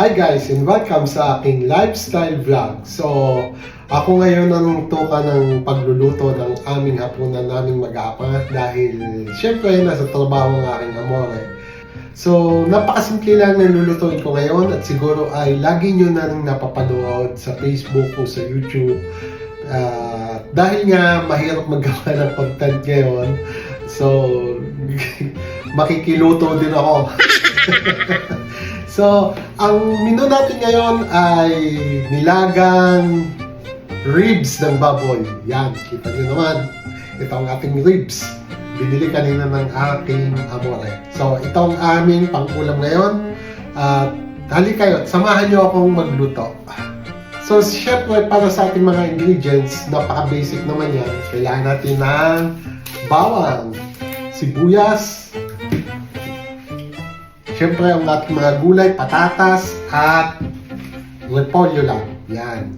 Hi guys and welcome sa aking lifestyle vlog. So, ako ngayon nanungtukan ng pagluluto ng aming hapunan naming mag-aapa dahil syempre nasa trabaho ng aking amore. So, napakasimple lang ng lulutuin ko ngayon at siguro ay lagi nyo na rin napapanood sa Facebook o sa YouTube. Ah, dahil nga mahirap magawa ng content ngayon, so makikiluto din ako. so, ang menu natin ngayon ay nilagang ribs ng baboy. Yan, kita niyo naman. Ito ang ating ribs. Binili kanina ng aking amore. So, ito ang aming pangkulam ngayon. At hali kayo, samahan niyo akong magluto. So, syempre, para sa ating mga ingredients, napaka-basic naman yan. Kailangan natin ng bawang, sibuyas, syempre, ang ating mga gulay, patatas, at repolyo lang. Yan.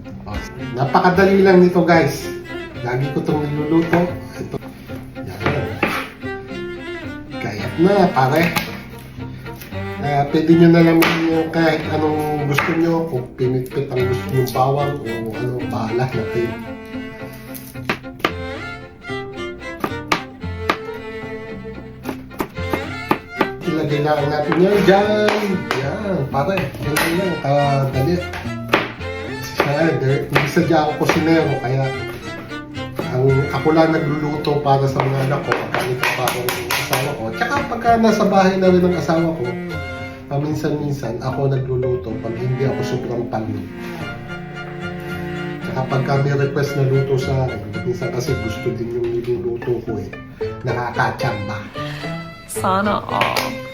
Napakadali lang nito, guys. Lagi ko itong niluluto. Ito. Yan. Kayat na, pare. Kaya pwede nyo na lang yung kahit anong gusto nyo, kung pinitpit ang gusto nyo bawang o ano, bahala na kayo. Ilagay na lang natin yan dyan. Yan, pare. Ganyan lang, kadali. Kasi siya, direct, hindi sadya ako kusinero, kaya ang ako lang nagluluto para sa mga anak ko pagka pa ako ng asawa ko. Tsaka pagka nasa bahay na rin ng asawa ko, paminsan-minsan ako nagluluto pag hindi ako sobrang pagod. Tsaka pagka may request na luto sa akin, minsan kasi gusto din yung niluluto ko eh. Nakakatsamba. Sana all.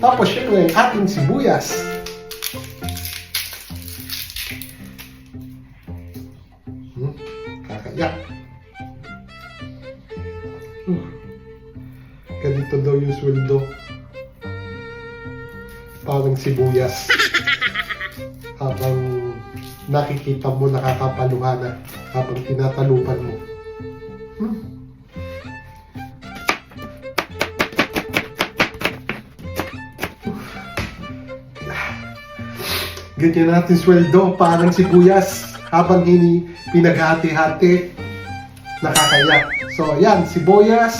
Tapos syempre, yung ating sibuyas. Hmm, kakaya. Hmm. Ganito daw yung sweldo. Parang sibuyas. Habang nakikita mo nakakapaluha na habang tinatalupan mo. Ganyan natin sweldo, parang sibuyas. Habang ini pinaghati-hati, nakakaya. So, yan, sibuyas.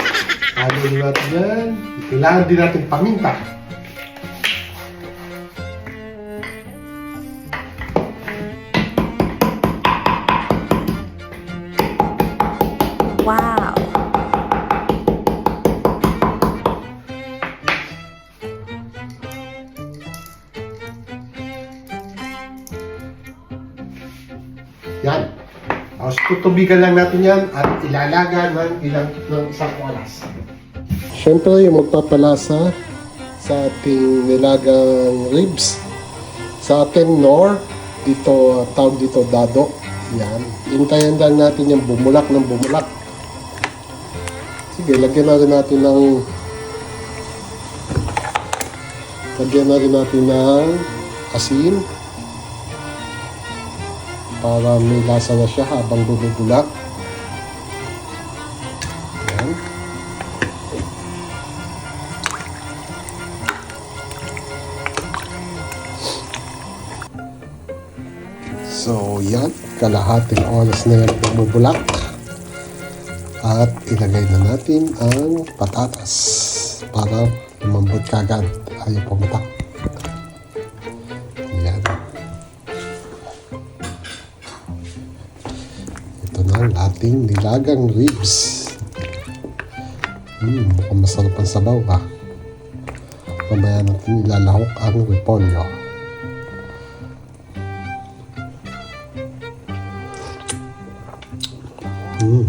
Ano natin yan. Kailangan din natin paminta. Wow. Yan. Tapos tutubigan lang natin yan at ilalaga ng ilang ng isang oras. Siyempre, yung magpapalasa sa ating nilagang ribs. Sa atin, nor, dito, uh, tawag dito, dado. Yan. Intayan lang natin yung bumulak ng bumulak. Sige, lagyan na rin natin ng lagyan na rin natin ng asin para may lasa na siya habang bumubulak. So, yan. Kalahating oras na yan bumubulak. At ilagay na natin ang patatas para lumambot kagad. Ayaw pumatak. Ang ating nilagang ribs. Hmm, mukhang masarap ang sabaw ha. Mamaya natin ilalahok ang repolyo. Hmm,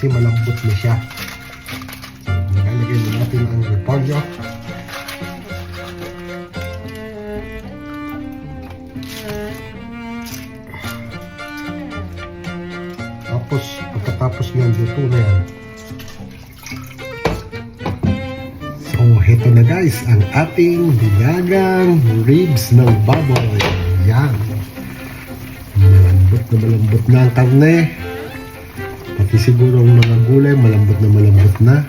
kasi malambot na siya. So, nilalagay na natin ang repolyo. Tapos, pagkatapos yan, luto na yan. So, hit ito na guys, ang ating dinagang ribs ng baboy. Yan. Malambot na malambot na ang karne. Pati siguro ang mga gulay, malambot na malambot na.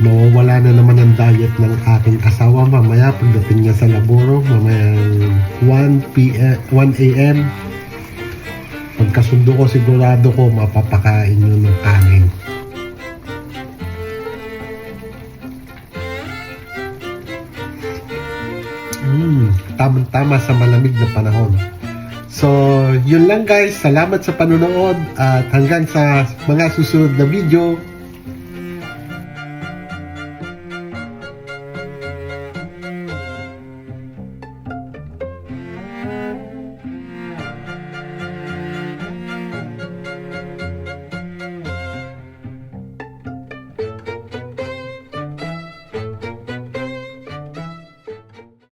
Mawawala na naman ang diet ng aking asawa mamaya pagdating niya sa laboro, mamaya 1 p.m. 1 a.m. Pagkasundo ko sigurado ko mapapakain yun ng kanin. Mm, tamang-tama sa malamig na panahon. So, yun lang guys. Salamat sa panonood at hanggang sa mga susunod na video.